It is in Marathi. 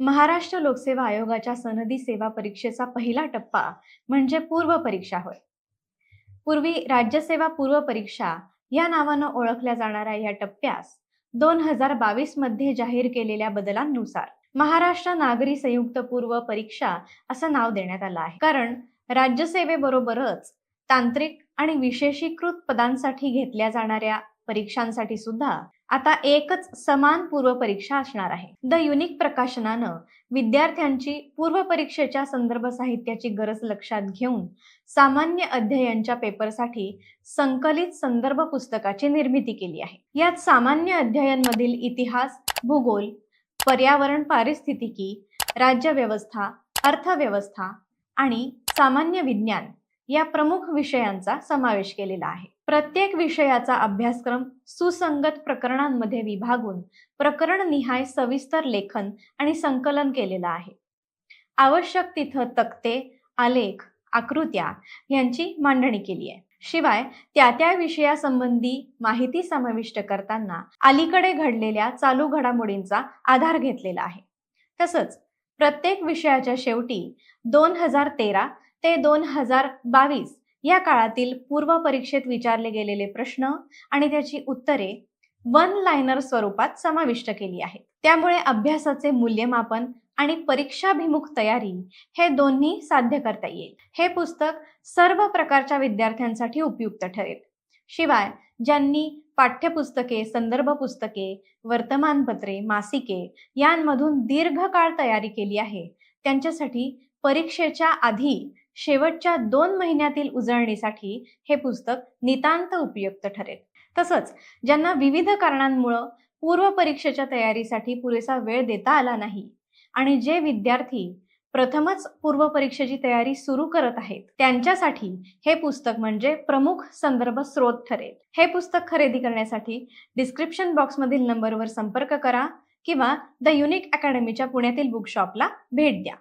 महाराष्ट्र लोकसेवा आयोगाच्या सनदी सेवा परीक्षेचा पहिला टप्पा म्हणजे पूर्व परीक्षा होय. पूर्वी राज्यसेवा पूर्व परीक्षा या नावानं ओळखल्या जाणाऱ्या या टप्प्यास दोन हजार बावीसमध्ये जाहीर केलेल्या बदलांनुसार महाराष्ट्र नागरी संयुक्त पूर्व परीक्षा असं नाव देण्यात आलं आहे. कारण राज्यसेवेबरोबरच तांत्रिक आणि विशेषीकृत पदांसाठी घेतल्या जाणाऱ्या परीक्षांसाठी सुद्धा आता एकच समान पूर्व परीक्षा असणार आहे. द युनिक प्रकाशनानं विद्यार्थ्यांची पूर्व परीक्षेच्या संदर्भ साहित्याची गरज लक्षात घेऊन सामान्य अध्ययनच्या पेपरसाठी संकलित संदर्भ पुस्तकाची निर्मिती केली आहे. यात सामान्य अध्ययनमधील इतिहास भूगोल पर्यावरण पारिस्थितिकी राज्यव्यवस्था अर्थव्यवस्था आणि सामान्य विज्ञान या प्रमुख विषयांचा समावेश केलेला आहे. प्रत्येक विषयाचा अभ्यासक्रम सुसंगत प्रकरणांमध्ये विभागून प्रकरणनिहाय सविस्तर लेखन आणि संकलन केलेलं आहे. आवश्यक तिथं तक्ते आलेख आकृत्या यांची मांडणी केली आहे. शिवाय त्या त्या विषयासंबंधी माहिती समाविष्ट करताना अलीकडे घडलेल्या चालू घडामोडींचा आधार घेतलेला आहे. तसंच प्रत्येक विषयाच्या शेवटी दोन हजार तेरा ते दोन हजार बावीस या काळातील पूर्व परीक्षेत विचारले गेलेले प्रश्न आणि त्याची उत्तरे वन लायनर स्वरूपात समाविष्ट केली आहेत. त्यामुळे अभ्यासाचे मूल्यमापन आणि परीक्षाभिमुख तयारी हे दोन्ही साध्य करता येईल. हे पुस्तक सर्व प्रकारच्या विद्यार्थ्यांसाठी उपयुक्त ठरेल. शिवाय ज्यांनी पाठ्यपुस्तके संदर्भ पुस्तके वर्तमानपत्रे मासिके यांमधून दीर्घकाळ तयारी केली आहे त्यांच्यासाठी परीक्षेच्या आधी शेवटच्या दोन महिन्यातील उजळणीसाठी हे पुस्तक नितांत उपयुक्त ठरेल. तसंच ज्यांना विविध कारणांमुळं पूर्व परीक्षेच्या तयारीसाठी पुरेसा वेळ देता आला नाही आणि जे विद्यार्थी प्रथमच पूर्व परीक्षेची तयारी सुरू करत आहेत त्यांच्यासाठी हे पुस्तक म्हणजे प्रमुख संदर्भ स्रोत ठरेल. हे पुस्तक खरेदी करण्यासाठी डिस्क्रिप्शन बॉक्समधील नंबरवर संपर्क करा किंवा द युनिक अकॅडमीच्या पुण्यातील बुकशॉपला भेट द्या.